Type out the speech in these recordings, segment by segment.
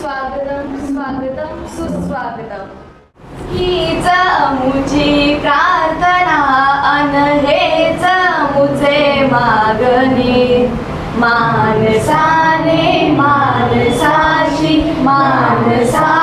स्वागतम स्वागतम सुस्वागतम. हीच मुझी प्रार्थना अन हेच मुझे मागणे. मानसाने मानसाशी मानसा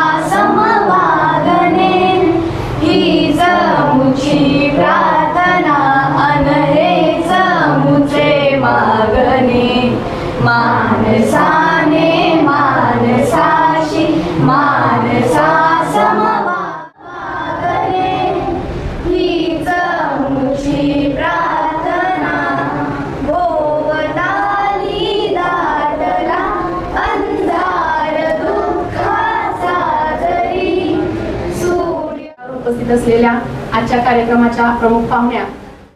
उपस्थित असलेल्या आजच्या कार्यक्रमाच्या प्रमुख पाहुण्या.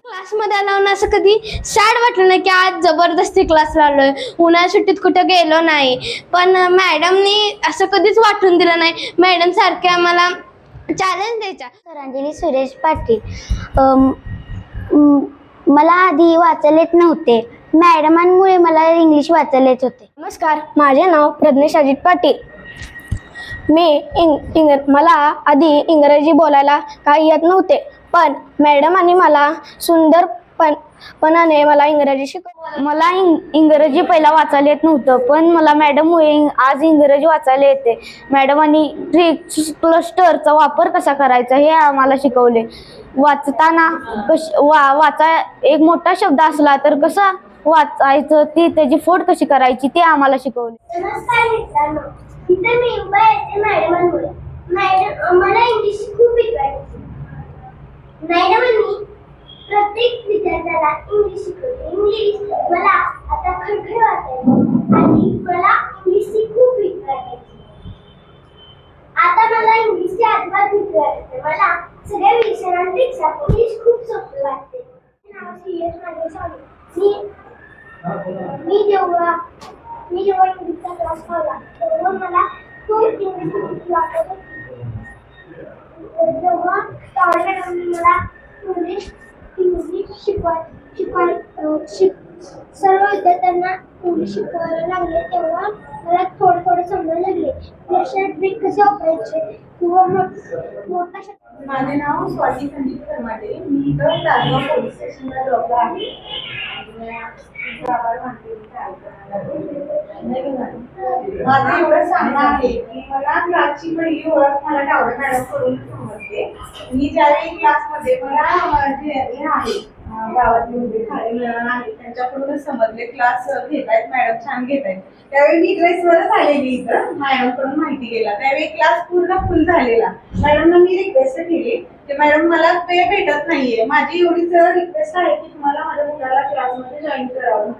क्लासमध्ये आलो ना असं कधी? सॅड वाटलं नाही की आज जबरदस्ती क्लासला आलोय. उन्हाळ्या सुट्टीत कुठं गेलो नाही. पण मॅडमनी असं कधीच वाटून दिलं नाही. मॅडम सारखे आम्हाला चॅलेंज द्यायच्या. सरांजली सुरेश पाटील मला आधी वाचायला येत नव्हते. मॅडमांमुळे मला इंग्लिश वाचायला येत होते. नमस्कार माझे नाव प्रज्ञेश अजित पाटील. मी इंग इंग मला आधी इंग्रजी बोलायला काही येत नव्हते. पण मॅडमांनी मला सुंदर पण पणाने मला इंग्रजी शिकव मला इंग इंग्रजी पहिला वाचायला येत नव्हतं. पण मला मॅडममुळे आज इंग्रजी वाचायला येते. मॅडमांनी ट्रिक क्लस्टरचा वापर कसा करायचा हे आम्हाला शिकवले. वाचताना कश वा वाचा एक मोठा शब्द असला तर कसा वाचायचं ती त्याची फोड कशी करायची ते आम्हाला शिकवले. तिथे मी उभा येते मॅडमांमुळे मॅडम मला इंग्लिश खूप शिकवायची. मॅडमांनी प्रत्येक विद्यार्थ्याला इंग्लिश शिकवते. इंग्लिश मला आता खडखड वाचायचं आणि मला इंग्लिशची खूप भीती वाटायची. आता मला इंग्लिशची अजिबात भीती वाटते मला सगळ्या विषयांपेक्षा इंग्लिश खूप सोपं वाटते. नाव श्रीयश माझे स्वामी मी मी जेव्हा मी जेव्हा इंग्लिशचा क्लास लावला तेव्हा मला खूप इंग्लिश भीती वाटत होती. जेव्हा तावडे मला इंग्लिश इंग्लिश शिकवाय शिकवाय शिक सर्व विद्यार्थ्यांना इंग्लिश शिकवायला लागले. तेव्हा मला थोडं थोडं समजायला लागले. लक्षात ट्रिक कसे वापरायचे? किंवा मोठा शब्द माझे नाव स्वाती संदीप करमाटे मी इथं ताजगाव पोलीस स्टेशनला जॉबला आहे. आभार मानते माझं एवढं सांगणं आहे की मला क्लासची पहिली ओळख मला टावडे मॅडम करून समजते. मी ज्यावेळी क्लासमध्ये मला जे हे आहे गावातली म्हणजे खाली मॅडम आहेत त्यांच्याकडूनच समजले. क्लास घेतायत मॅडम छान घेतायत. त्यावेळी मी ड्रेसवरच आलेली इथं. मॅडमकडून माहिती गेला. त्यावेळी क्लास पूर्ण फुल झालेला. मॅडमना मी रिक्वेस्ट केली की मॅडम मला ते भेटत नाहीये. माझी एवढीच रिक्वेस्ट आहे की तुम्हाला माझ्या मुलाला क्लासमध्ये जॉईन करावं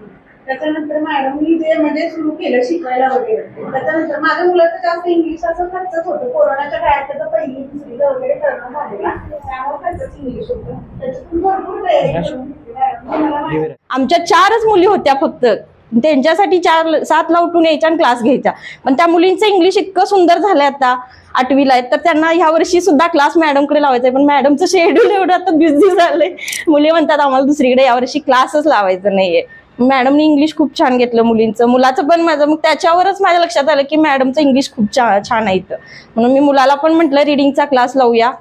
त्याच्यानंतर मॅडमनी जे म्हणजे सुरू केलं शिकवायला वगैरे त्याच्यानंतर माझ्या मुलाचं जास्त इंग्लिश असं खर्चच होतं. कोरोनाच्या काळात त्याचं पहिली दुसरीला वगैरे करणं झालेला. त्यामुळे खर्चच इंग्लिश होतं. त्याच्यातून भरपूर तयारी करून आमच्या चारच मुली होत्या फक्त. त्यांच्यासाठी चार सातला उठून यायच्या आणि क्लास घ्यायच्या. पण त्या मुलींचं इंग्लिश इतकं सुंदर झालंय आता आठवीला आहे तर त्यांना ह्या वर्षी सुद्धा क्लास मॅडमकडे लावायचा पण मॅडमचं शेड्यूल एवढं आता बिझी झालंय. मुली म्हणतात आम्हाला दुसरीकडे यावर्षी क्लासच लावायचं नाहीये. मॅडमनी इंग्लिश खूप छान घेतलं मुलींचं. मुलाचं पण माझं मग त्याच्यावरच माझ्या लक्षात आलं की मॅडमचं इंग्लिश खूप छान छान आहे इथं. म्हणून मी मुलाला पण म्हटलं रिडिंगचा क्लास लावूया.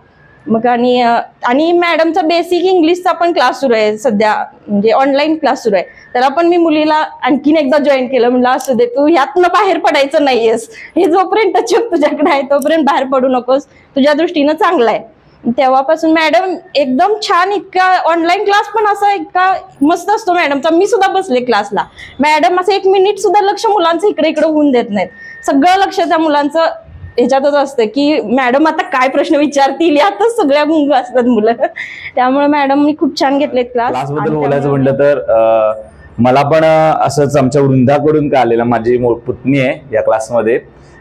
मग आणि आणि मॅडमचा बेसिक इंग्लिशचा पण क्लास सुरू आहे सध्या. म्हणजे ऑनलाईन क्लास सुरू आहे. त्याला पण मी मुलीला आणखीन एकदा जॉईन केलं. म्हणलं असू दे तू ह्यातनं बाहेर पडायचं नाहीयेस. हे जोपर्यंत चूक तुझ्याकडे आहे तोपर्यंत बाहेर पडू नकोस. तुझ्या दृष्टीनं चांगलं आहे. तेव्हापासून मॅडम एकदम छान इतका ऑनलाईन क्लास पण असा इतका मस्त असतो मॅडमचा मी सुद्धा बसले क्लासला मॅडम असं एक मिनिट सुद्धा लक्ष मुलांचं इकडे इकडे होऊन देत नाहीत. सगळं लक्ष त्या मुलांचं ह्याच्यातच असतं की मॅडम आता काय प्रश्न विचारतील? यातच सगळ्या गुंग असतात मुलं. त्यामुळे मॅडमनी खूप छान घेतलेत क्लास क्लासबद्दल बोलायचं म्हटलं तर मला पण असंच आमच्या वृंदाकडून का आलेलं माझी मो- पुतणी आहे या क्लासमध्ये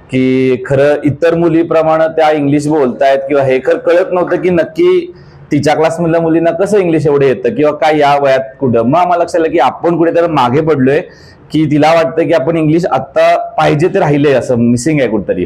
की खरं इतर मुलीप्रमाणे त्या इंग्लिश बोलतायत किंवा हे खरं कळत नव्हतं की नक्की तिच्या क्लासमधल्या मुलींना कसं इंग्लिश एवढं येतं किंवा काय या वयात कुठं. मग आम्हाला लक्षात आलं की आपण कुठेतरी मागे पडलोय की तिला वाटतं की आपण इंग्लिश आता पाहिजे ते राहिले असं मिसिंग आहे कुठतरी.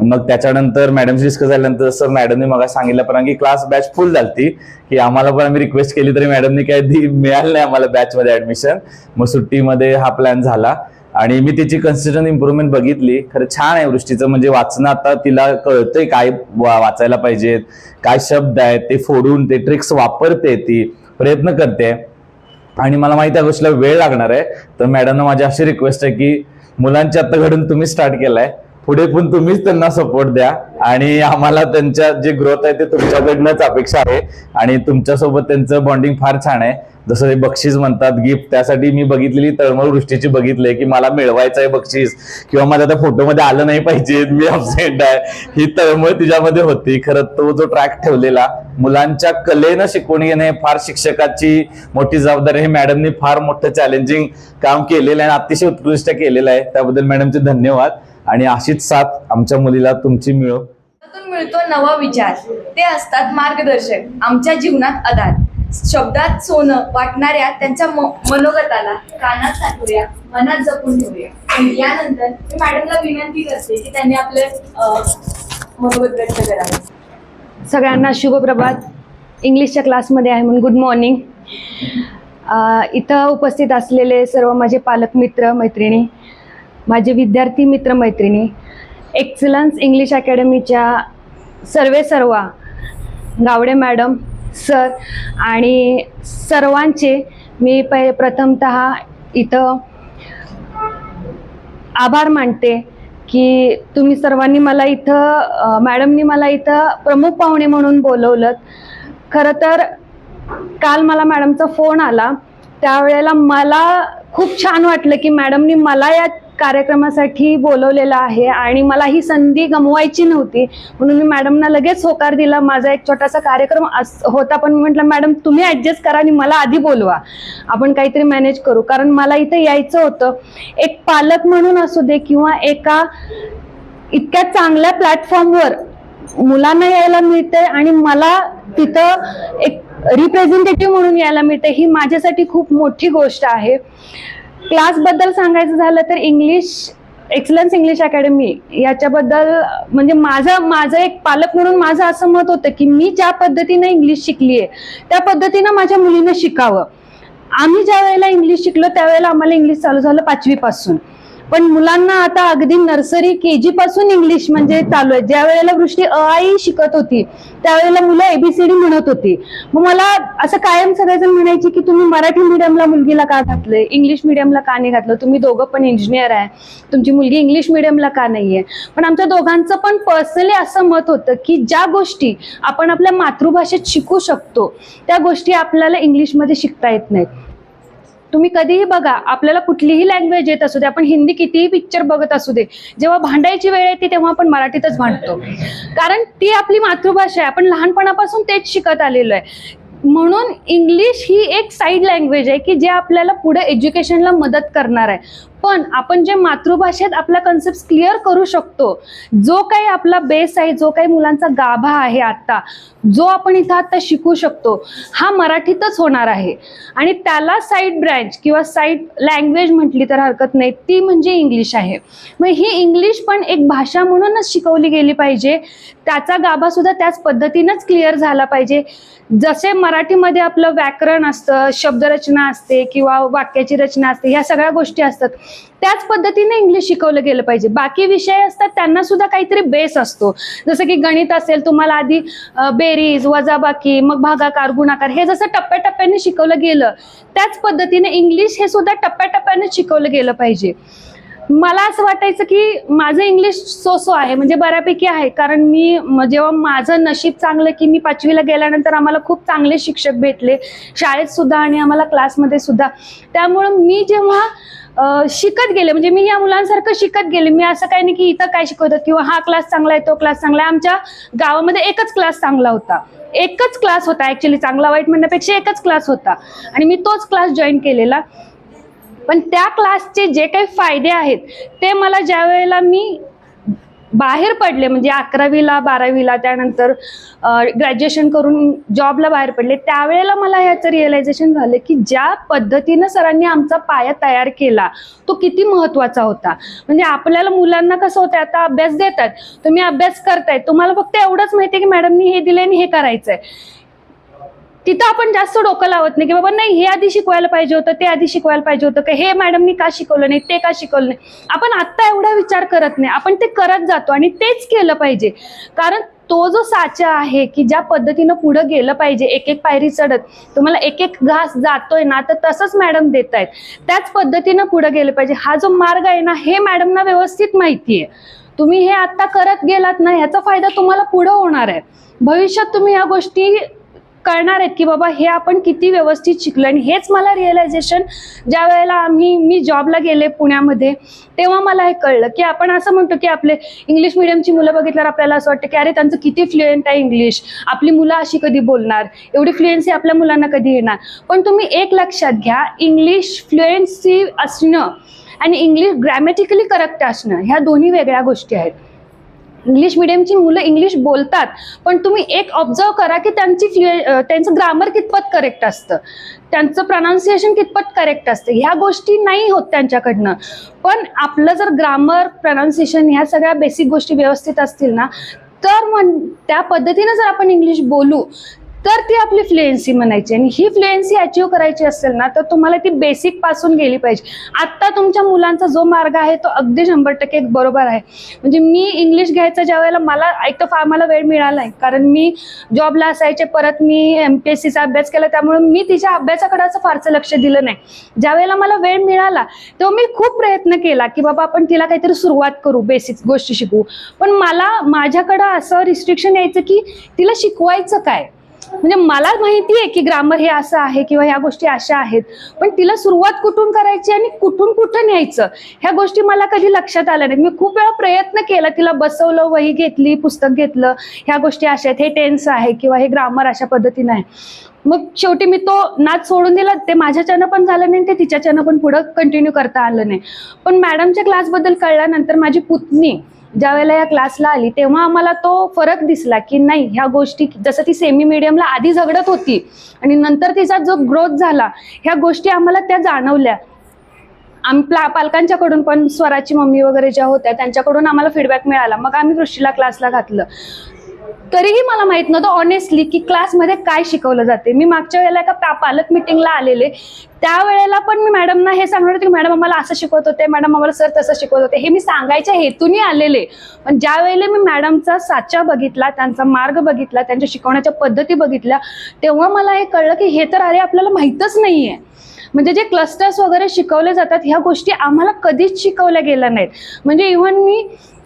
मग त्याच्यानंतर मॅडमशी डिस्कस झाल्यानंतर जसं मॅडमने मग सांगितलं पण की क्लास बॅच फुल झाली की आम्हाला पण आम्ही रिक्वेस्ट केली तरी मॅडमने काय मिळालं नाही आम्हाला बॅचमध्ये ऍडमिशन मग सुट्टीमध्ये हा प्लॅन झाला. आणि मी तिची कन्सिस्टंट इम्प्रुव्हमेंट बघितली. खरं छान आहे वृष्टीचं. म्हणजे वाचणं आता तिला कळतंय काय वाचायला पाहिजेत काय शब्द आहेत ते फोडून ते ट्रिक्स वापरते ती प्रयत्न करते. आणि मला माहिती आहे गोष्टीला वेळ लागणार आहे. तर मॅडमना माझी अशी रिक्वेस्ट आहे की मुलांची आता घडून तुम्ही स्टार्ट केलाय. पुढे पण तुम्हीच त्यांना सपोर्ट द्या. आणि आम्हाला त्यांच्या जे ग्रोथ आहे ते तुमच्याकडनंच अपेक्षा आहे. आणि तुमच्यासोबत त्यांचं बॉन्डिंग फार छान आहे. जसं हे बक्षीस म्हणतात गिफ्ट त्यासाठी मी बघितलेली तळमळ वृष्टीची बघितले की मला मिळवायचं आहे बक्षीस किंवा माझ्या त्या फोटोमध्ये आलं नाही पाहिजे मी अबसेंट आहे. ही तळमळ तिच्यामध्ये होती. खरं तो जो ट्रॅक ठेवलेला मुलांच्या कलेनं शिकवून घेणे फार शिक्षकाची मोठी जबाबदारी हे मॅडमनी फार मोठं चॅलेंजिंग काम केलेलं आहे आणि अतिशय उत्कृष्ट केलेलं आहे. त्याबद्दल मॅडमचे धन्यवाद आणि अशीच साथ आमच्या मुलीला तुमची मिळो. मिळतो नवा विचार. ते असतात मार्गदर्शक. आमच्या जीवनात आधार. शब्दात सोनं वाटणाऱ्या त्यांच्या म- मनोगताला कानात साठवूया मनात जपून ठेवूया. यानंतर मी मॅडमला विनंती करते की त्यांनी आपले मनोगत व्यक्त करावे. सगळ्यांना शुभप्रभात इंग्लिशच्या क्लासमध्ये आहे म्हणून गुड मॉर्निंग इथं उपस्थित असलेले सर्व माझे पालक मित्र मैत्रिणी माझे विद्यार्थी मित्र मैत्रिणी एक्सलन्स इंग्लिश अकॅडमीच्या सर्वे सर्वा गावडे मॅडम सर. आणि सर्वांचे मी प प्रथमत इथं आभार मानते की तुम्ही सर्वांनी मला इथं मॅडमनी मला इथं प्रमुख पाहुणे म्हणून बोलवलं खरं तर काल मला मॅडमचा फोन आला. त्यावेळेला मला खूप छान वाटलं की मॅडमनी मला या कार्यक्रमासाठी बोलवलेलं आहे आणि मला ही संधी गमवायची नव्हती. म्हणून मी मॅडमना लगेच होकार दिला. माझा एक छोटासा कार्यक्रम अस होता पण मी म्हटलं मॅडम तुम्ही ॲडजस्ट करा आणि मला आधी बोलवा. आपण काहीतरी मॅनेज करू. कारण मला इथं यायचं होतं. एक पालक म्हणून असू दे किंवा एका इतक्या चांगल्या प्लॅटफॉर्मवर मुलांना यायला मिळतंय आणि मला तिथं एक रिप्रेझेंटेटिव्ह म्हणून यायला मिळते ही माझ्यासाठी खूप मोठी गोष्ट आहे. क्लासबद्दल सांगायचं झालं तर इंग्लिश एक्सलन्स इंग्लिश अकॅडमी याच्याबद्दल म्हणजे माझं माझं एक पालक म्हणून माझं असं मत होतं की मी ज्या पद्धतीनं इंग्लिश शिकली आहे त्या पद्धतीनं माझ्या मुलीनं शिकावं. आम्ही ज्या वेळेला इंग्लिश शिकलो त्यावेळेला आम्हाला इंग्लिश चालू झालं पाचवीपासून. पण मुलांना आता अगदी नर्सरी के जी पासून इंग्लिश म्हणजे चालू आहे. ज्या वेळेला वृष्टी अ आई शिकत होती त्यावेळेला मुलं एबीसीडी म्हणत होती. मग मला असं कायम सगळेजण म्हणायचे की तुम्ही मराठी मीडियमला मुलगीला का घातलंय? इंग्लिश मिडियमला का नाही घातलं? तुम्ही दोघं पण इंजिनियर आहे. तुमची मुलगी इंग्लिश मिडियमला का नाही आहे पण आमच्या दोघांचं पण पर्सनली असं मत होतं की ज्या गोष्टी आपण आपल्या मातृभाषेत शिकू शकतो त्या गोष्टी आपल्याला इंग्लिशमध्ये शिकता येत नाहीत. तुम्ही कधीही बघा आपल्याला कुठलीही लँग्वेज येत असू दे आपण हिंदी कितीही पिक्चर बघत असू दे जेव्हा भांडायची वेळ येते तेव्हा आपण मराठीतच भांडतो. कारण ती आपली मातृभाषा आहे आपण लहानपणापासून तेच शिकत आलेलो आहे. म्हणून इंग्लिश ही एक साईड लँग्वेज आहे की जे आपल्याला पुढे एज्युकेशनला मदत करणार आहे. पण आपण जे मातृभाषेत आपला कन्सेप्ट क्लिअर करू शकतो जो काही आपला बेस आहे जो काही मुलांचा गाभा आहे आत्ता जो आपण इथं आत्ता शिकू शकतो हा मराठीतच होणार आहे. आणि त्याला साईड ब्रँच किंवा साईड लँग्वेज म्हटली तर हरकत नाही ती म्हणजे इंग्लिश आहे. मग ही इंग्लिश पण एक भाषा म्हणूनच शिकवली गेली पाहिजे त्याचा गाभा सुद्धा त्याच पद्धतीनंच क्लिअर झाला पाहिजे. जसे मराठीमध्ये आपलं व्याकरण असतं शब्दरचना असते किंवा वाक्याची रचना असते ह्या सगळ्या गोष्टी असतात. त्याच पद्धतीने इंग्लिश शिकवलं गेलं पाहिजे. बाकी विषय असतात त्यांना सुद्धा काहीतरी बेस असतो. जसं की गणित असेल तुम्हाला आधी बेरीज वजाबाकी मग भागाकार गुणाकार हे जसं टप्प्याटप्प्याने शिकवलं गेलं त्याच पद्धतीने इंग्लिश हे सुद्धा टप्प्याटप्प्याने शिकवलं गेलं पाहिजे. मला असं वाटायचं की माझं इंग्लिश सो सो आहे म्हणजे बऱ्यापैकी आहे. कारण मी जेव्हा माझं नशीब चांगलं की मी पाचवीला गेल्यानंतर आम्हाला खूप चांगले शिक्षक भेटले शाळेत सुद्धा आणि आम्हाला क्लासमध्ये सुद्धा. त्यामुळं मी जेव्हा शिकत गेले म्हणजे मी या मुलांसारखं शिकत गेले मी असं काही नाही की इथं काय शिकवतात किंवा हा क्लास चांगला आहे तो क्लास चांगला आहे. आमच्या गावामध्ये एकच क्लास चांगला होता. एकच क्लास होता ॲक्च्युली चांगला वाईट म्हणण्यापेक्षा एकच क्लास होता. आणि मी तोच क्लास जॉईन केलेला. पण त्या क्लासचे जे काही फायदे आहेत ते मला ज्या वेळेला मी बाहेर पडले म्हणजे अकरावीला बारावीला त्यानंतर ग्रॅज्युएशन करून जॉबला बाहेर पडले त्यावेळेला मला ह्याचं रिअलायझेशन झालं की ज्या पद्धतीनं सरांनी आमचा पाया तयार केला तो किती महत्त्वाचा होता. म्हणजे आपल्याला मुलांना कसं होतं आता अभ्यास देतात तुम्ही अभ्यास करताय तुम्हाला फक्त एवढंच माहिती आहे की मॅडमनी हे दिले आणि हे करायचंय. तिथं आपण जास्त डोकं लावत नाही की बाबा नाही हे आधी शिकवायला पाहिजे होतं ते आधी शिकवायला पाहिजे होतं की हे मॅडमनी का शिकवलं नाही ते का शिकवलं नाही? आपण आत्ता एवढा विचार करत नाही आपण ते करत जातो आणि तेच केलं पाहिजे. कारण तो जो साचा आहे की ज्या पद्धतीनं पुढं गेलं पाहिजे एक एक पायरी चढत तुम्हाला एक एक घास जातोय ना तर तसंच मॅडम देत आहेत त्याच पद्धतीनं पुढं गेलं पाहिजे. हा जो मार्ग आहे ना हे मॅडमना व्यवस्थित माहिती आहे. तुम्ही हे आत्ता करत गेलात ना ह्याचा फायदा तुम्हाला पुढं होणार आहे. भविष्यात तुम्ही ह्या गोष्टी कळणार आहेत की बाबा हे आपण किती व्यवस्थित शिकलो आणि हेच मला रिअलायझेशन ज्या वेळेला आम्ही मी जॉबला गेले पुण्यामध्ये तेव्हा मला हे कळलं की आपण असं म्हणतो की आपले इंग्लिश मिडियमची मुलं बघितल्यावर आपल्याला असं वाटतं की अरे त्यांचं किती फ्लुएंट आहे इंग्लिश आपली मुलं अशी कधी बोलणार? एवढी फ्लुएन्सी आपल्या मुलांना कधी येणार? पण तुम्ही एक लक्षात घ्या इंग्लिश फ्लुएन्सी असणं आणि इंग्लिश ग्रॅमॅटिकली करेक्ट असणं ह्या दोन्ही वेगळ्या गोष्टी आहेत. इंग्लिश मिडियमची मुलं इंग्लिश बोलतात. पण तुम्ही एक ऑब्झर्व करा की त्यांची त्यांचं ग्रामर कितपत करेक्ट असतं. त्यांचं प्रनाऊन्सिएशन कितपत करेक्ट असतं. ह्या गोष्टी नाही होत त्यांच्याकडनं. पण आपलं जर ग्रामर प्रनाऊन्सिएशन ह्या सगळ्या बेसिक गोष्टी व्यवस्थित असतील ना तर म्हण त्या पद्धतीनं जर आपण इंग्लिश बोलू तर ती आपली फ्लुएन्सी म्हणायची. आणि ही फ्लुएन्सी अचीव करायची असेल ना तर तुम्हाला ती बेसिकपासून गेली पाहिजे. आत्ता तुमच्या मुलांचा जो मार्ग आहे तो अगदी शंभर टक्के बरोबर आहे. म्हणजे मी इंग्लिश घ्यायचं ज्या वेळेला मला एक तर फार मला वेळ मिळाला आहे कारण मी जॉबला असायचे परत मी एम पी एस सीचा अभ्यास केला त्यामुळे मी तिच्या अभ्यासाकडे असं फारसं लक्ष दिलं नाही. ज्या वेळेला मला वेळ मिळाला तेव्हा मी खूप प्रयत्न केला की बाबा आपण तिला काहीतरी सुरुवात करू बेसिक गोष्टी शिकवू पण मला माझ्याकडं असं रिस्ट्रिक्शन यायचं की तिला शिकवायचं काय? म्हणजे मला माहिती आहे की ग्रामर हे असं आहे किंवा ह्या गोष्टी अशा आहेत. पण तिला सुरुवात कुठून करायची आणि कुठून कुठं न्यायचं? ह्या गोष्टी मला कधी लक्षात आल्या नाहीत. मी खूप वेळा प्रयत्न केला तिला बसवलं वही घेतली पुस्तक घेतलं. ह्या गोष्टी अशा आहेत. हे टेन्स आहे किंवा हे ग्रामर अशा पद्धतीनं आहे. मग शेवटी मी तो नाच सोडून दिला. ते माझ्याच्यानं पण झालं नाही ते तिच्याच्यानं पण पुढं कंटिन्यू करता आलं नाही. पण मॅडमच्या क्लासबद्दल कळल्यानंतर माझी पुतणी ज्या वेळेला या क्लासला आली तेव्हा आम्हाला तो फरक दिसला की नाही ह्या गोष्टी जसं ती सेमी मीडियमला आधी झगडत होती आणि नंतर तिचा जो ग्रोथ झाला ह्या गोष्टी आम्हाला त्या जाणवल्या. आम्ही पालकांच्याकडून पण स्वराची मम्मी वगैरे ज्या होत्या त्यांच्याकडून आम्हाला फीडबॅक मिळाला. मग आम्ही वृष्टीला क्लासला घातलं. तरीही मला माहीत नव्हतं ऑनेस्टली की क्लासमध्ये काय शिकवलं जाते. मी मागच्या वेळेला एका पालक मिटिंगला आलेले. त्यावेळेला पण मी मॅडमना हे सांगणार होते की मॅडम आम्हाला असं शिकवत होते. मॅडम आम्हाला सर तसं शिकवत होते. हे मी सांगायच्या हेतूने आलेले. पण ज्या वेळेला मी मॅडमचा साचा बघितला त्यांचा मार्ग बघितला त्यांच्या शिकवण्याच्या पद्धती बघितल्या तेव्हा मला हे कळलं की हे तर अरे आपल्याला माहीतच नाही आहे म्हणजे जे क्लस्टर्स वगैरे शिकवले जातात ह्या गोष्टी आम्हाला कधीच शिकवल्या गेल्या नाहीत. म्हणजे इव्हन मी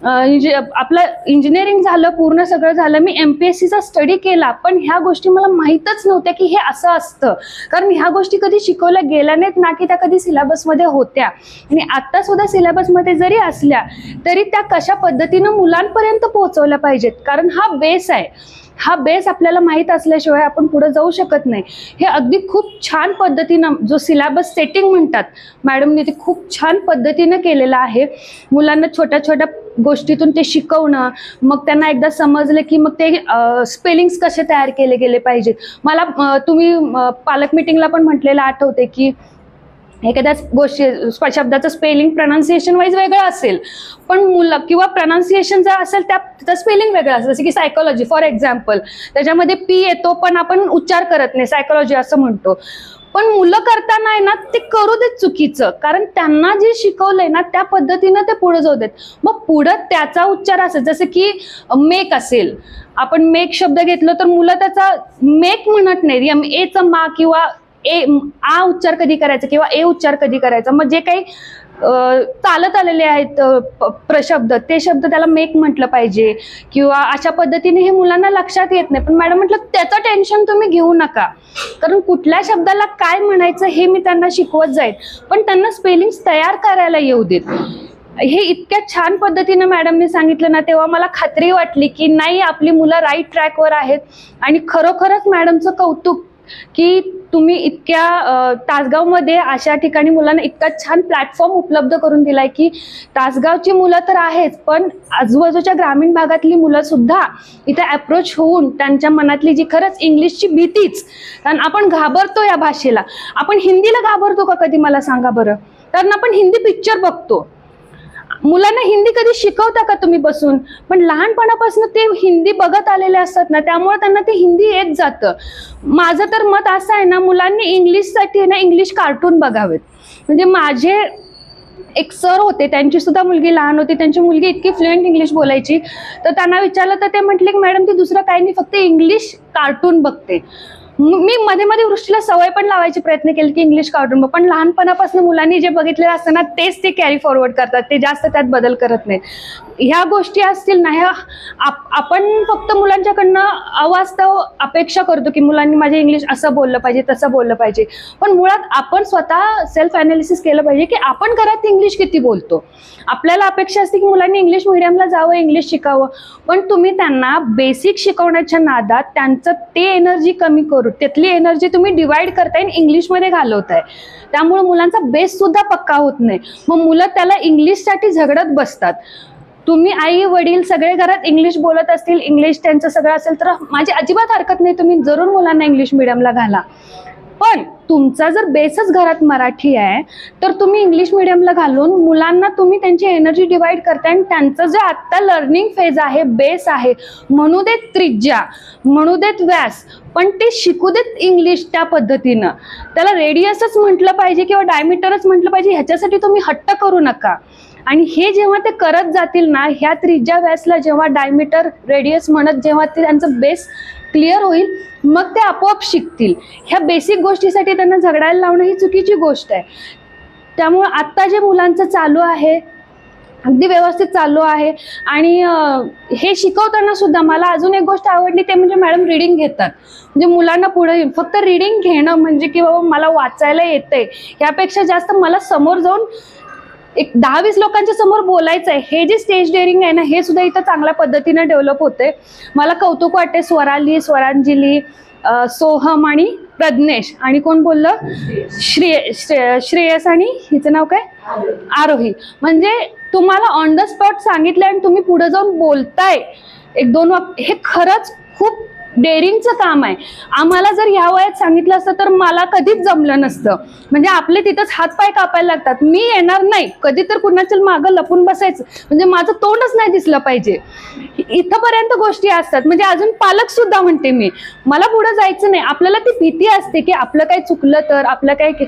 आपलं इंजिनिअरिंग झालं पूर्ण सगळं झालं मी एम पी एस सीचा स्टडी केला पण ह्या गोष्टी मला माहीतच नव्हत्या की हे असं असतं. कारण ह्या गोष्टी कधी शिकवल्या गेल्या नाहीत ना की त्या कधी सिलेबसमध्ये होत्या. आणि आत्ता सुद्धा सिलेबसमध्ये जरी असल्या तरी त्या कशा पद्धतीनं मुलांपर्यंत पोहोचवल्या पाहिजेत? कारण हा बेस आहे. हा बेस आपल्याला माहीत असल्याशिवाय आपण पुढे जाऊ शकत नाही. हे अगदी खूप छान पद्धतीनं जो सिलॅबस सेटिंग म्हणतात मॅडमने ते खूप छान पद्धतीनं केलेलं आहे. मुलांना छोट्या छोट्या गोष्टीतून ते शिकवणं मग त्यांना एकदा समजलं की मग ते स्पेलिंग्स कसे तयार केले गेले पाहिजेत. मला तुम्ही पालक मिटिंगला पण म्हटलेलं आठवते की एखाद्या गोष्टी स्प- शब्दाचं स्पेलिंग प्रनाऊन्सिएशन वाईज वेगळं असेल. पण मुलं किंवा प्रनाऊन्सिएशन जर असेल त्या त्याचं स्पेलिंग वेगळं असेल जसं की सायकोलॉजी फॉर एक्झाम्पल त्याच्यामध्ये पी येतो पण आपण उच्चार करत नाही. सायकोलॉजी असं म्हणतो. पण मुलं करताना आहे ना ते करू देत चुकीचं. कारण त्यांना जे शिकवलंय ना त्या पद्धतीनं ते पुढे जाऊ देत. मग पुढं त्याचा उच्चार असेल जसं की मेक असेल. आपण मेक शब्द घेतलं तर मुलं त्याचा मेक म्हणत नाही एम एचं मा किंवा ए आ उच्चार कधी करायचा किंवा ए उच्चार कधी करायचा? मग जे काही चालत आलेले आहेत प- प्रशब्द ते शब्द त्याला मेक म्हटलं पाहिजे. किंवा अशा पद्धतीने हे मुलांना लक्षात येत नाही. पण मॅडम म्हटलं त्याचं टेन्शन तुम्ही घेऊ नका. कारण कुठल्या शब्दाला काय म्हणायचं हे मी त्यांना शिकवत जाईल पण त्यांना स्पेलिंग्स तयार करायला येऊ देत. हे इतक्या छान पद्धतीनं मॅडमने सांगितलं ना तेव्हा मला खात्री वाटली की नाही आपली मुलं राईट ट्रॅकवर आहेत. आणि खरोखरच मॅडमचं कौतुक की तुम्ही इतक्या तासगावमध्ये अशा ठिकाणी मुलांना इतका छान प्लॅटफॉर्म उपलब्ध करून दिलाय की तासगावची मुलं तर आहेच पण आजूबाजूच्या ग्रामीण भागातली मुलं सुद्धा इथे अप्रोच होऊन त्यांच्या मनातली जी खरंच इंग्लिशची भीतीच कारण आपण घाबरतो या भाषेला. आपण हिंदीला घाबरतो का कधी मला सांगा बरं? कारण आपण हिंदी पिक्चर बघतो. मुलांना हिंदी कधी शिकवता का तुम्ही बसून? पण लहानपणापासून ते हिंदी बघत आलेले असतात ना त्यामुळे त्यांना ते हिंदी येत जातं. माझं तर मत असं आहे ना मुलांनी इंग्लिशसाठी ना इंग्लिश कार्टून बघावेत. म्हणजे माझे एक सर होते त्यांची सुद्धा मुलगी लहान होती त्यांची मुलगी इतकी फ्लुएंट इंग्लिश बोलायची. तर त्यांना विचारलं तर ते म्हटले की मॅडम ती दुसरं काही नाही फक्त इंग्लिश कार्टून बघते. मी मध्ये मध्ये वृष्टीला सवय पण लावायची प्रयत्न केले की इंग्लिश कार्टून पण लहानपणापासून मुलांनी जे बघितलेलं असतं ना तेच ते कॅरी फॉरवर्ड करतात. ते जास्त त्यात बदल करत नाहीत. ह्या गोष्टी असतील ना ह्या आप- आपण फक्त मुलांच्याकडनं अवास्तव अपेक्षा करतो की मुलांनी माझे इंग्लिश असं बोललं पाहिजे तसं बोललं पाहिजे. पण मुळात आपण स्वतः सेल्फ अनालिसिस केलं पाहिजे की आपण घरात इंग्लिश किती बोलतो. आपल्याला अपेक्षा असते की मुलांनी इंग्लिश मिडियमला जावं इंग्लिश शिकावं. पण तुम्ही त्यांना बेसिक शिकवण्याच्या नादात त्यांचं ते एनर्जी कमी करू त्यातली एनर्जी तुम्ही डिवाइड करताय आणि इंग्लिशमध्ये घालवताय. त्यामुळे मुलांचा बेस सुद्धा पक्का होत नाही. मग मुलं त्याला इंग्लिशसाठी झगडत बसतात. तुम्ही आई वडील सगळे घरात इंग्लिश बोलत असतील इंग्लिश त्यांचं सगळं असेल तर माझी अजिबात हरकत नाही. तुम्ही जरूर मुलांना इंग्लिश मिडियमला घाला. पण तुमचा जर बेसच घरात मराठी आहे तर तुम्ही इंग्लिश मिडियमला घालून मुलांना तुम्ही त्यांची एनर्जी डिवाइड करताय आणि त्यांचं जे आत्ता लर्निंग फेज आहे बेस आहे म्हणू देत त्रिज्या म्हणू देत व्यास पण ते शिकू देत इंग्लिश त्या पद्धतीनं. त्याला रेडियसच म्हटलं पाहिजे किंवा डायमीटरच म्हटलं पाहिजे ह्याच्यासाठी तुम्ही हट्ट करू नका. आणि हे जेव्हा ते करत जातील ना ह्या त्रिज्या व्यासला जेव्हा डायमीटर रेडियस म्हणत जेव्हा ते त्यांचं बेस क्लिअर होईल मग ते आपोआप शिकतील. ह्या बेसिक गोष्टीसाठी त्यांना झगडायला लावणं ही चुकीची गोष्ट आहे. त्यामुळं आत्ता जे मुलांचं चालू आहे अगदी व्यवस्थित चालू आहे आणि हे शिकवताना सुद्धा मला अजून एक गोष्ट आवडली ते म्हणजे मॅडम रिडिंग घेतात. म्हणजे मुलांना पुढे फक्त रिडिंग घेणं म्हणजे की बाबा मला वाचायला येतंय. यापेक्षा जास्त मला समोर जाऊन एक दहा वीस लोकांच्या समोर बोलायचं आहे हे जे स्टेज डेअरिंग आहे ना हे सुद्धा इथं चांगल्या पद्धतीनं डेव्हलप होते मला कौतुक वाटते स्वराली स्वरांजली सोहम आणि प्रज्ञेश. आणि कोण बोललं? श्रेय श्रेयस आणि हिचं नाव काय? आरोही. म्हणजे तुम्हाला ऑन द स्पॉट सांगितलं आणि तुम्ही पुढे जाऊन बोलताय. एक दोन वाक हे खरंच खूप डेअरिंगचं काम आहे. आम्हाला जर ह्या वयात सांगितलं असतं तर मला कधीच जमलं नसतं. म्हणजे आपले तिथंच हातपाय कापायला लागतात. मी येणार नाही. कधी तर कुणाच्या मागं लपून बसायचं. म्हणजे माझं तोंडच नाही दिसलं पाहिजे. इथंपर्यंत गोष्टी असतात. म्हणजे अजून पालक सुद्धा म्हणते मी मला पुढे जायचं नाही. आपल्याला ती भीती असते की आपलं काही चुकलं तर आपलं काय के-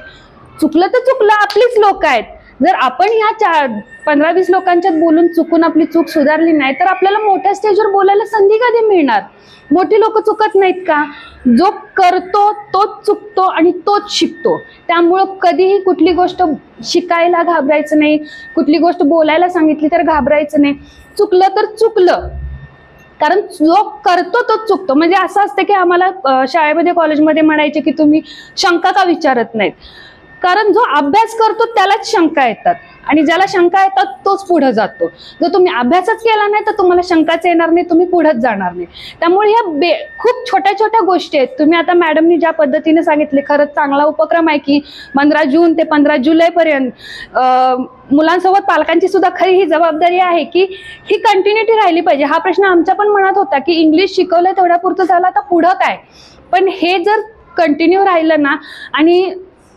चुकलं तर चुकलं. आपलीच लोक आहेत. जर आपण ह्या चार पंधरा वीस लोकांच्यात बोलून चुकून आपली चूक सुधारली नाही तर आपल्याला मोठ्या स्टेजवर बोलायला संधी कधी मिळणार? मोठी लोक चुकत नाहीत का? जो करतो तोच चुकतो आणि तोच शिकतो. त्यामुळं कधीही कुठली गोष्ट शिकायला घाबरायचं नाही कुठली गोष्ट बोलायला सांगितली तर घाबरायचं नाही. चुकलं तर चुकलं. कारण जो करतो तोच चुकतो. म्हणजे असं असतं की आम्हाला शाळेमध्ये कॉलेजमध्ये म्हणायचे की तुम्ही शंका का विचारत नाहीत? कारण जो अभ्यास करतो त्यालाच शंका येतात. आणि ज्याला शंका येतात तोच पुढे जातो. जर तुम्ही अभ्यासच केला नाही तर तुम्हाला शंकाच येणार नाही तुम्ही पुढेच जाणार नाही. त्यामुळे ह्या बे खूप छोट्या छोट्या गोष्टी आहेत. तुम्ही आता मॅडमनी ज्या पद्धतीने सांगितले खरंच चांगला उपक्रम आहे की पंधरा जून ते पंधरा जुलैपर्यंत मुलांसोबत पालकांची सुद्धा खरी ही जबाबदारी आहे की ही कंटिन्युटी राहिली पाहिजे. हा प्रश्न आमच्या पण मनात होता की इंग्लिश शिकवलं तेवढ्या पुरतं झालं तर पुढं काय? पण हे जर कंटिन्यू राहिलं ना आणि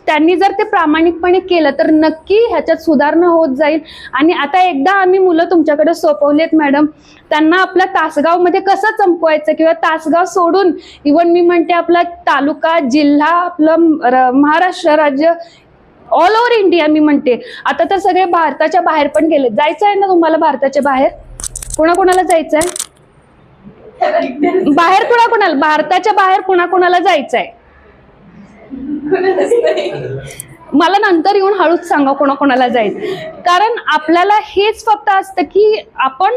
त्यांनी जर ते प्रामाणिकपणे केलं तर नक्की ह्याच्यात सुधारणा होत जाईल. आणि आता एकदा आम्ही मुलं तुमच्याकडे सोपवलेत मॅडम. त्यांना आपल्या तासगावमध्ये कसं चमकवायचं किंवा तासगाव सोडून इवन मी म्हणते आपला तालुका जिल्हा आपलं र- महाराष्ट्र राज्य ऑल ओव्हर इंडिया मी म्हणते. आता तर सगळे भारताच्या बाहेर पण गेले जायचं आहे ना तुम्हाला भारताच्या बाहेर? कोणाकोणाला जायचं आहे बाहेर कुणाकोणाला? भारताच्या बाहेर कुणाकोणाला जायचं आहे मला नंतर येऊन हळूच सांगा कोणाकोणाला जाईल. कारण आपल्याला हेच फक्त असतं की आपण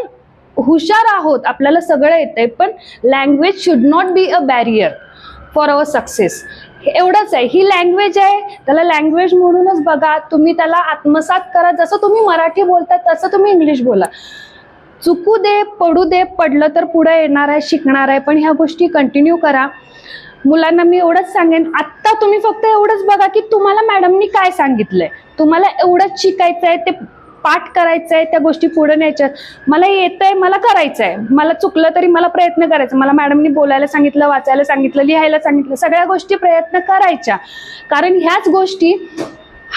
हुशार आहोत आपल्याला सगळं येतंय पण language should not be a barrier for our success एवढंच आहे. ही लँग्वेज आहे त्याला लँग्वेज म्हणूनच बघा तुम्ही त्याला आत्मसात करा. जसं तुम्ही मराठी बोलता तसं तुम्ही इंग्लिश बोला. चुकू दे पडू दे पडलं तर पुढे येणार आहे शिकणार आहे पण ह्या गोष्टी कंटिन्यू करा. मुलांना मी एवढंच सांगेन आत्ता तुम्ही फक्त एवढंच बघा की तुम्हाला मॅडमनी काय सांगितलंय. तुम्हाला एवढंच शिकायचं आहे ते पाठ करायचं आहे त्या गोष्टी पुढे न्यायच्या. मला येत आहे मला करायचं आहे मला चुकलं तरी मला प्रयत्न करायचा. मला मॅडमनी बोलायला सांगितलं वाचायला सांगितलं लिहायला सांगितलं सगळ्या गोष्टी प्रयत्न करायच्या. कारण ह्याच गोष्टी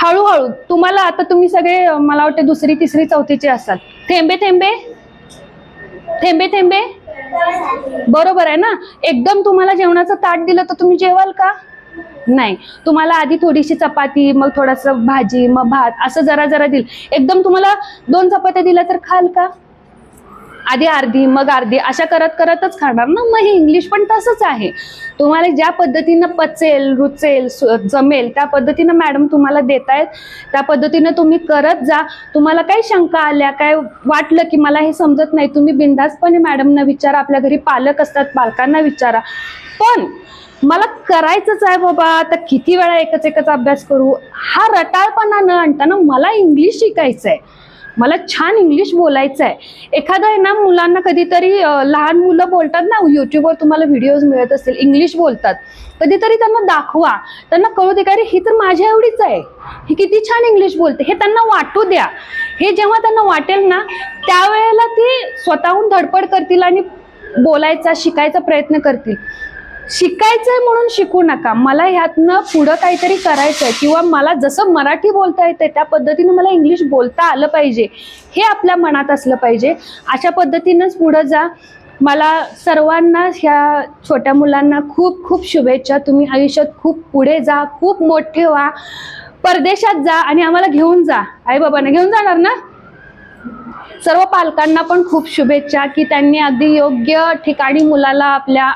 हळूहळू तुम्हाला आता तुम्ही सगळे मला वाटते दुसरी तिसरी चौथीचे असाल. थेंबे थेंबे. थेंबे थेंबे. बरोबर आहे ना? एकदम तुम्हाला जेवणाचं ताट दिलं तर तुम्ही जेवाल का? नाही. तुम्हाला आधी थोडीशी चपाती मग थोडंसं भाजी मग भात असं जरा जरा दिल. एकदम तुम्हाला दोन चपात्या दिल्या तर खाल का? आधी अर्धी मग अर्धी अशा करत करतच खाणार ना. मग हे इंग्लिश पण तसंच आहे. तुम्हाला ज्या पद्धतीनं पचेल रुचेल जमेल त्या पद्धतीनं मॅडम तुम्हाला देत आहेत त्या पद्धतीनं तुम्ही करत जा. तुम्हाला काही शंका आल्या काय वाटलं की मला हे समजत नाही तुम्ही बिंदासपणे मॅडमना विचारा. आपल्या घरी पालक असतात पालकांना विचारा. पण मला करायचंच आहे बाबा. आता किती वेळा एकच एकच अभ्यास करू? हा रटाळपणा न आणताना मला इंग्लिश शिकायचं आहे मला छान इंग्लिश बोलायचं आहे एखादं आहे ना मुलांना कधीतरी लहान मुलं बोलतात ना यूट्यूबवर तुम्हाला व्हिडिओज मिळत असतील इंग्लिश बोलतात. कधीतरी त्यांना दाखवा. त्यांना कळू दे का रे ही तर माझ्या एवढीच आहे. ही किती छान इंग्लिश बोलते. हे त्यांना वाटू द्या. हे जेव्हा त्यांना वाटेल ना त्यावेळेला ते स्वतःहून धडपड करतील आणि बोलायचा शिकायचा प्रयत्न करतील. शिकायचंय म्हणून शिकू नका. मला ह्यातनं पुढं काहीतरी करायचंय किंवा मला जसं मराठी बोलता येते त्या पद्धतीनं मला इंग्लिश बोलता आलं पाहिजे. हे आपल्या मनात असलं पाहिजे. अशा पद्धतीनंच पुढं जा. मला सर्वांना ह्या छोट्या मुलांना खूप खूप शुभेच्छा. तुम्ही आयुष्यात खूप पुढे जा खूप मोठे व्हा. परदेशात जा आणि आम्हाला घेऊन जा. आई बाबांना घेऊन जाणार ना? सर्व पालकांना पण खूप शुभेच्छा की त्यांनी अगदी योग्य ठिकाणी मुलाला आपल्या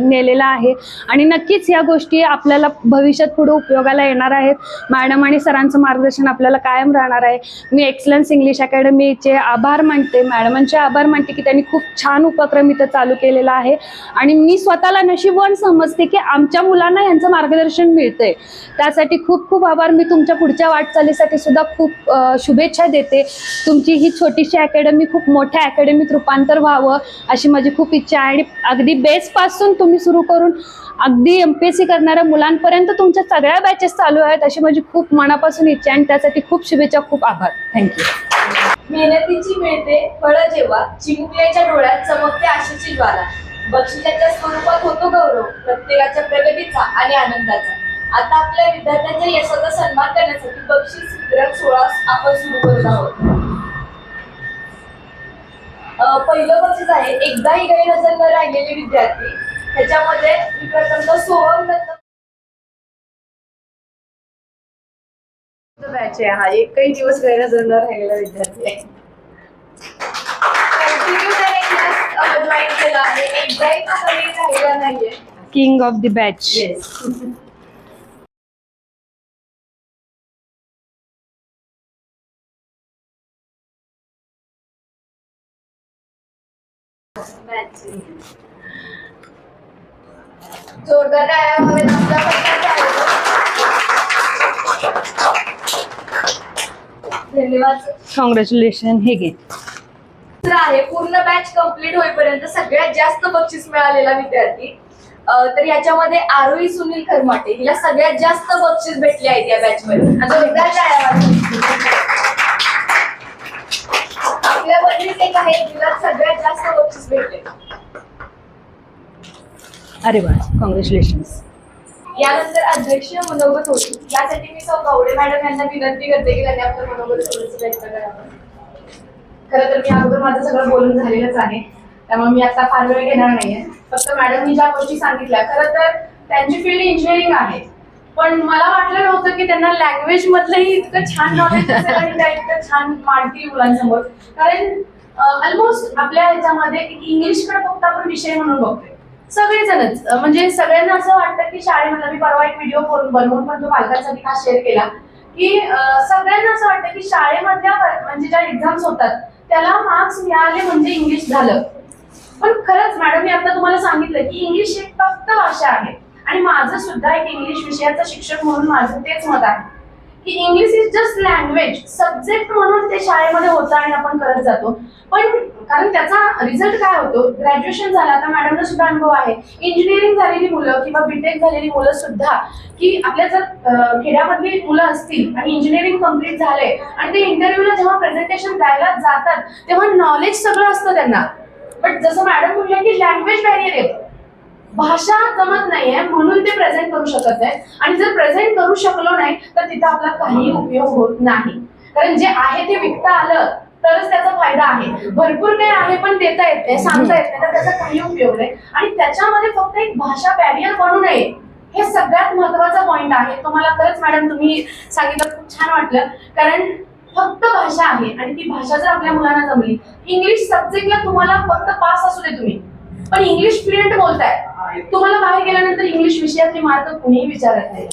नेलेला आहे. आणि नक्कीच या गोष्टी आपल्याला भविष्यात पुढे उपयोगाला येणार आहेत. मॅडम आणि सरांचं मार्गदर्शन आपल्याला कायम राहणार आहे. मी एक्सलन्स इंग्लिश अकॅडमीचे आभार मानते. मॅडमांचे आभार मानते की त्यांनी खूप छान उपक्रम इथं चालू केलेला आहे. आणि मी स्वतःला नशीबवान समजते की आमच्या मुलांना यांचं मार्गदर्शन मिळतंय. त्यासाठी खूप खूप आभार. मी तुमच्या पुढच्या वाटचालीसाठी सुद्धा खूप शुभेच्छा देते. तुमची ही छोटीशी अकॅडमी खूप मोठ्या अकॅडमीत रूपांतर व्हावं अशी माझी खूप इच्छा आहे. आणि अगदी बेसपासून तुम्ही सुरू करून अगदी एम पी एस सी करणाऱ्या मुलांपर्यंत तुमच्या सगळ्या बॅचेस चालू आहेत अशी माझी खूप मनापासून इच्छा आहे. आणि त्यासाठी खूप शुभेच्छा खूप आभार. थँक्यू मेहनतीची मिळते फळं जेव्हा चिमुकल्याच्या डोळ्यात चमकते आशेची ज्वाला. बक्षिसाच्या स्वरूपात होतो गौरव प्रत्येकाच्या प्रगतीचा आणि आनंदाचा. आता आपल्या विद्यार्थ्यांच्या यशाचा सन्मान करण्यासाठी बक्षीस वितरण सोहळा आपण सुरू करत आहोत. पहिलं बक्षीस आहे. एकदाही गैरहजर न राहिलेले विद्यार्थी. त्याच्यामध्ये मी प्रथमतः सोहम बॅच आहे हा. एकही दिवस गैरहजर न राहिलेला विद्यार्थी आहे. Join केला आहे. एकदाही तो घरी राहिला नाहीये. किंग ऑफ द बॅच जोरदार. धन्यवाद. कॉंग्रॅच्युलेशन हे घे. दुसरं आहे पूर्ण बॅच कंप्लीट होईपर्यंत सगळ्यात जास्त बक्षीस मिळालेला विद्यार्थी. तर याच्यामध्ये आरोही सुनील खरमाटे हिला सगळ्यात जास्त बक्षीस भेटले आहेत या बॅच मध्ये एक आहे तिला सगळ्यात जास्त बक्षीस भेटले. अरे वा कॉंग्रॅच्युलेशन यानंतर अध्यक्ष मनोगत होती यासाठी मी सौ गावडे मॅडम यांना विनंती करते की त्यांनी आपलं मनोगत थोडंसं व्यक्त करावं खरं तर मी अगोदर माझं सगळं बोलून झालेलंच आहे. त्यामुळे मी आता फार वेळ घेणार नाहीये. फक्त मॅडमनी ज्या गोष्टी सांगितल्या खरं तर त्यांची फील्ड इंजिनिअरिंग आहे. पण मला वाटलं नव्हतं की त्यांना लँग्वेज मधलंही इतकं छान नॉलेज इतकं छान मांडतील मुलांसमोर. कारण ऑलमोस्ट आपल्या ह्याच्यामध्ये इंग्लिशकडे फक्त आपण विषय म्हणून बघतोय. सगळेजणच. म्हणजे सगळ्यांना असं वाटतं की शाळेमध्ये मी परवा एक व्हिडिओ बनवून पण तो पालकांसाठी खास शेअर केला. की सगळ्यांना असं वाटतं की शाळेमधल्या म्हणजे ज्या एक्झाम्स होतात त्याला मार्क्स मिळाले म्हणजे इंग्लिश झालं. पण खरंच मॅडम मी आता तुम्हाला सांगितलं की इंग्लिश एक फक्त भाषा आहे. आणि माझं सुद्धा एक इंग्लिश विषयाचं शिक्षक म्हणून माझं तेच मत आहे. की English is just language subject म्हणून ते शाळेमध्ये होतं आणि आपण करत जातो. पण कारण त्याचा रिझल्ट काय होतो? ग्रॅज्युएशन झालं आता मॅडमला सुद्धा अनुभव आहे. इंजिनिअरिंग झालेली मुलं किंवा बीटेक झालेली मुलं सुद्धा की आपल्या जर खेड्यामधली मुलं असतील आणि इंजिनिअरिंग कंप्लीट झाले आणि ते इंटरव्ह्यूला जेव्हा प्रेझेंटेशन द्यायला जातात तेव्हा नॉलेज सगळं असतं त्यांना. बट जसं मॅडम म्हटलं की लँग्वेज बॅरियर येतं भाषा जमत नाहीये म्हणून ते प्रेझेंट करू शकत नाही आणि जर प्रेझेंट करू शकलो नाही तर तिथं आपला काही उपयोग होत नाही. कारण जे आहे ते विकता आलं तरच त्याचा फायदा आहे. भरपूर काही आहे पण देता येत नाही सांगता येत नाही तर त्याचा काही उपयोग नाही. आणि त्याच्यामध्ये फक्त एक भाषा बॅरियर बनू नये हे सगळ्यात महत्त्वाचा पॉइंट आहे. तो मला खरंच मॅडम तुम्ही सांगितलं खूप छान वाटलं. कारण फक्त भाषा आहे आणि ती भाषा जर आपल्या मुलांना जमली इंग्लिश सब्जेक्टला तुम्हाला फक्त पास असू दे तुम्ही. पण इंग्लिश फ्लुएंट बोलताय तुम्हाला बाहेर गेल्यानंतर इंग्लिश विषयातले मार्क कुणीही विचारत नाही.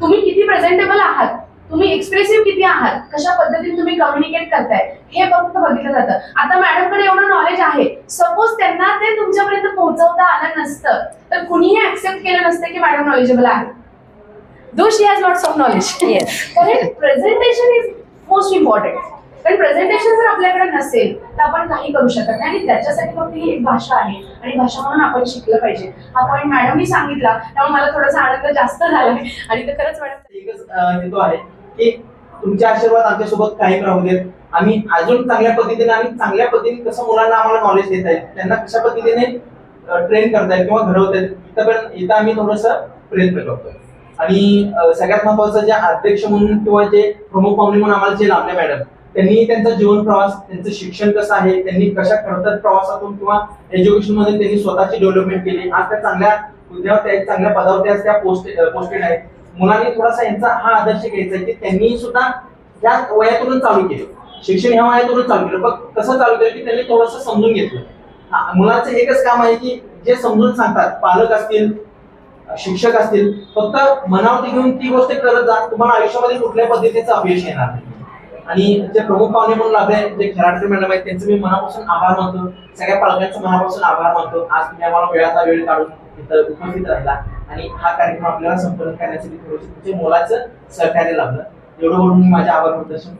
तुम्ही किती प्रेझेंटेबल आहात? तुम्ही एक्सप्रेसिव्ह किती आहात? कशा पद्धतीने तुम्ही कम्युनिकेट करताय? हे फक्त बघितलं जातं. आता मॅडमकडे एवढं नॉलेज आहे. सपोज त्यांना ते तुमच्यापर्यंत पोहोचवता आलं नसतं तर कुणीही ऍक्सेप्ट केलं नसतं की मॅडम नॉलेजेबल आहे. Though she has lots of knowledge कारण प्रेझेंटेशन इज मोस्ट इम्पॉर्टंट कारण प्रेझेंटेशन जर आपल्याकडे नसेल तर आपण काही करू शकत. नाही आणि त्याच्यासाठी फक्त ही एक भाषा आहे. आणि भाषा म्हणून आपण शिकलं पाहिजे. हा पॉईंट मॅडमनी सांगितला त्यामुळे मला थोडासा आनंद जास्त झाला आणि ते खरंच मॅडम एकच हेतू आहे की तुमचे आशीर्वाद आमच्यासोबत कायम राहू देत. आम्ही अजून चांगल्या पद्धतीने आणि चांगल्या पद्धतीने कसं मुलांना आम्हाला नॉलेज देत येईल त्यांना कशा पद्धतीने ट्रेन करतायत किंवा घडवतायत इथं इथं आम्ही थोडस प्रयत्न करतोय आणि सगळ्यात महत्वाचं जे अध्यक्ष म्हणून किंवा जे प्रमुख पाहुणे म्हणून आम्हाला जे लाभले मॅडम त्यांनी त्यांचा जीवन प्रवास त्यांचं शिक्षण कसं आहे त्यांनी कशा खडतर प्रवासातून किंवा एज्युकेशनमध्ये त्यांनी स्वतःची डेव्हलपमेंट केली. आज त्या चांगल्या उद्यावर आहेत चांगल्या पदावरती आज त्या पोस्ट पोस्टेड आहेत. मुलांनी थोडासा यांचा हा आदर्श घ्यायचा की त्यांनी सुद्धा या वयातूनच चालू केलं. शिक्षण ह्या वयातूनच चालू केलं. पण कसं चालू केलं की त्यांनी थोडंसं समजून घेतलं. हा, मुलांचं एकच काम आहे की जे समजून सांगतात पालक असतील शिक्षक असतील फक्त मनावरती घेऊन ती गोष्ट करत जा तुम्हाला आयुष्यामध्ये कुठल्या पद्धतीचं अपयश येणार नाही. आणि जे प्रमुख पाहुणे म्हणून लाभले जे खराडकर मॅडम आहेत त्यांचं मी मनापासून आभार मानतो. सगळ्या पालकांचं मनापासून आभार मानतो. आज तुम्ही आम्हाला वेळाचा वेळ काढून इथं उपस्थित राहिला. आणि हा कार्यक्रम आपल्याला संपन्न करण्यासाठी थोडंसं तुमच्या मुलाचं सहकार्य लाभलं. एवढं म्हणून मी माझ्या आभार प्रदर्शन